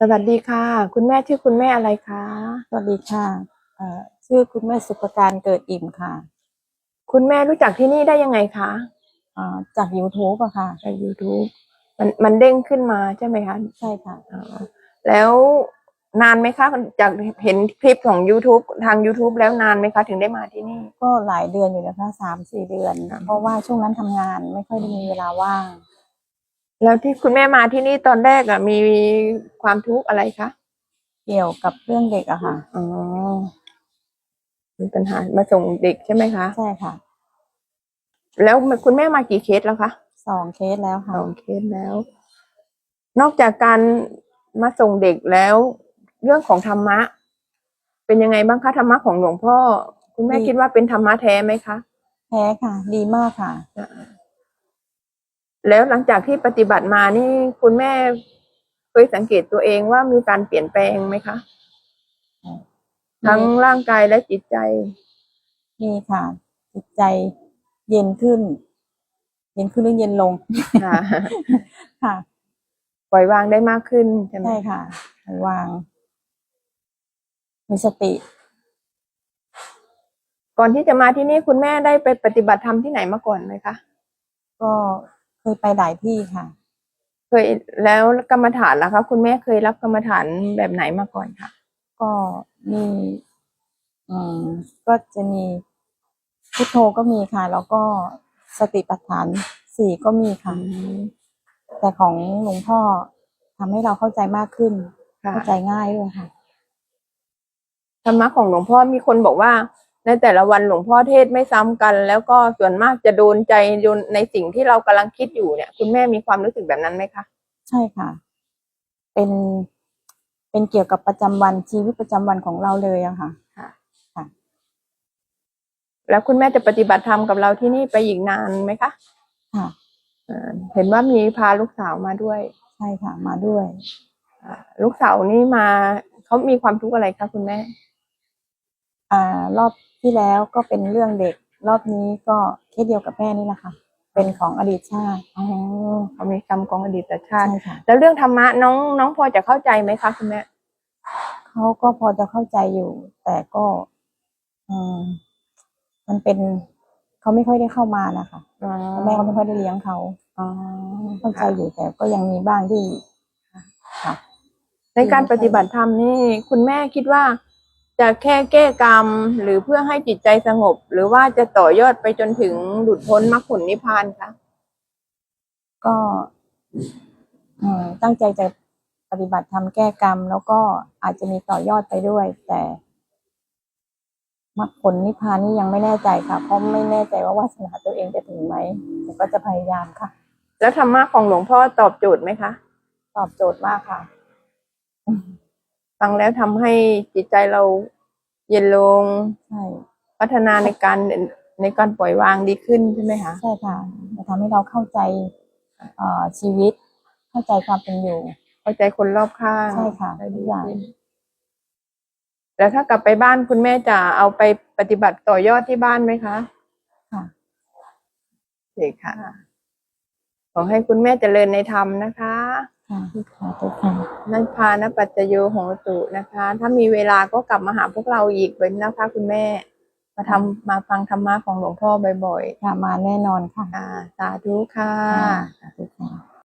สวัสดีค่ะ คุณแม่ชื่อคุณแม่อะไรคะ สวัสดีค่ะเอ่อชื่อคุณแม่สุภการเกิดอิ่มค่ะคุณแม่รู้จักที่นี่ได้ยังไงคะอ่าจาก YouTube อะค่ะ จาก YouTube มันมันเด้งขึ้นมาใช่ไหมคะใช่ค่ะ อ๋อแล้วนานไหมคะจากเห็นคลิปของ YouTube ทาง YouTube แล้วนานไหมคะ ถึงได้มาที่นี่ ก็หลายเดือนอยู่นะคะสามสี่เดือนครับเพราะว่าช่วงนั้นทำงานไม่ค่อยได้มีเวลาว่าง แล้วที่คุณแม่มาที่นี่ตอนแรกอะมีความทุกข์อะไรคะเกี่ยวกับเรื่องเด็กอะค่ะ อ๋อมีปัญหามาส่งเด็กใช่ไหมคะ ใช่ค่ะ แล้วคุณแม่มากี่เคสแล้วคะสองเคสแล้วสค่ะองเคสแล้ว นอกจากการมาส่งเด็กแล้ว เรื่องของธรรมะ เป็นยังไงบ้างคะธรรมะของหลวงพ่อ คุณแม่ดีคิดว่าเป็นธรรมะแท้ไหมคะแพ้ค่ะ ดีมากค่ะ แล้วหลังจากที่ปฏิบัติมานี่คุณแม่เคยสังเกตตัวเองว่ามีการเปลี่ยนแปลงไหมคะอืมทั้งร่างกายและจิตใจนี่ค่ะ จิตใจเย็นขึ้น เย็นขึ้นหรือเย็นลงค่ะค่ะปล่อยวางได้มากขึ้นใช่ไหมใช่ค่ะวาง มีสติ ก่อนที่จะมาที่นี่คุณแม่ได้ไปปฏิบัติธรรมที่ไหนมาก่อนไหมคะก็เค ยไปหลายที่ค่ะ เคยแล้วกรรมฐานล่ะคะ คุณแม่เคยรับกรรมฐานแบบไหนมาก่อนคะก็มีอืมก็จะมีพุทโธก็มีค่ะ แล้วก็สติปัฏฐานสี่ก็มีค่ะ แต่ของหลวงพ่อทำให้เราเข้าใจมากขึ้น ค่ะเข้าใจง่ายด้วยค่ะ ธรรมะของหลวงพ่อมีคนบอกว่า ในแต่ละวันหลวงพ่อเทศน์ไม่ซ้ำกัน แล้วก็ส่วนมากจะโดนใจโดนในสิ่งที่เรากำลังคิดอยู่เนี่ย คุณแม่มีความรู้สึกแบบนั้นไหมคะ ใช่ค่ะ เป็นเป็นเกี่ยวกับประจำวันชีวิตประจำวันของเราเลยอะค่ะ แล้วคุณแม่จะปฏิบัติธรรมกับเราที่นี่ไปอีกนานไหมคะค่ะเอ่อเห็นว่ามีพาลูกสาวมาด้วย ใช่ค่ะมาด้วยอ่าลูกสาวนี่มาเขามีความทุกข์อะไรคะคุณแม่ อ่ารอบที่แล้วก็เป็นเรื่องเด็ก รอบนี้ก็เคสเดียวกับแม่นี่แหละค่ะ เป็นของอดีตชาติ อ๋อเขามีกรรมของอดีตชาใช่ติค่ะ แล้วเรื่องธรรมะน้องน้องพอจะเข้าใจไหมคะคุณแม่ เขาก็พอจะเข้าใจอยู่ แต่ก็อืมมันเป็นเขาไม่ค่อยได้เข้ามานะคะอ๋อแม่ก็ไม่ค่อยได้เลี้ยงเขาอ๋อเข้าใจอยู่แต่ก็ยังมีบ้างที่ค่ะในการปฏิบัติธรรมนี่คุณแม่คิดว่า จะแค่แก้กรรมหรือเพื่อให้จิตใจสงบ หรือว่าจะต่อยอดไปจนถึงหลุดพ้นมรรคผลนิพพานคะก็อืมตั้งใจจะปฏิบัติทำแก้กรรม แล้วก็อาจจะมีต่อยอดไปด้วย แต่มรรคผลนิพพานนี่ยังไม่แน่ใจค่ะ เพราะไม่แน่ใจว่าวาสนาตัวเองจะถึงไหมแต่ก็จะพยายามค่ะ แล้วธรรมะของหลวงพ่อตอบโจทย์ไหมคะ ตอบโจทย์มากค่ะ ฟังแล้วทำให้จิตใจเราเย็นลง ใช่ พัฒนาในการในการปล่อยวางดีขึ้นใช่ไหมคะ ใช่ค่ะจะทำให้เราเข้าใจเอ่อชีวิต เข้าใจความเป็นอยู่ เข้าใจคนรอบข้างใช่ค่ะได้ทุดีกอย่าง ขึ้นแล้วถ้ากลับไปบ้านคุณแม่จะเอาไปปฏิบัติต่อยอดที่บ้านไหมคะค่ะ โอเคค่ะ ขอให้คุณแม่เจริญในธรรมนะคะ ค่ะค่ะทุกค่ะนั่นพานปัจจโยโหตุนะคะ ถ้ามีเวลาก็กลับมาหาพวกเราอีกเป็นนะคะคุณแม่ มาทำมาฟังธรรมะของหลวงพ่อบ่อยค่ะมาแน่นอนค่ะๆค่ะ สาธุค่ะค่ะสาธุค่ะ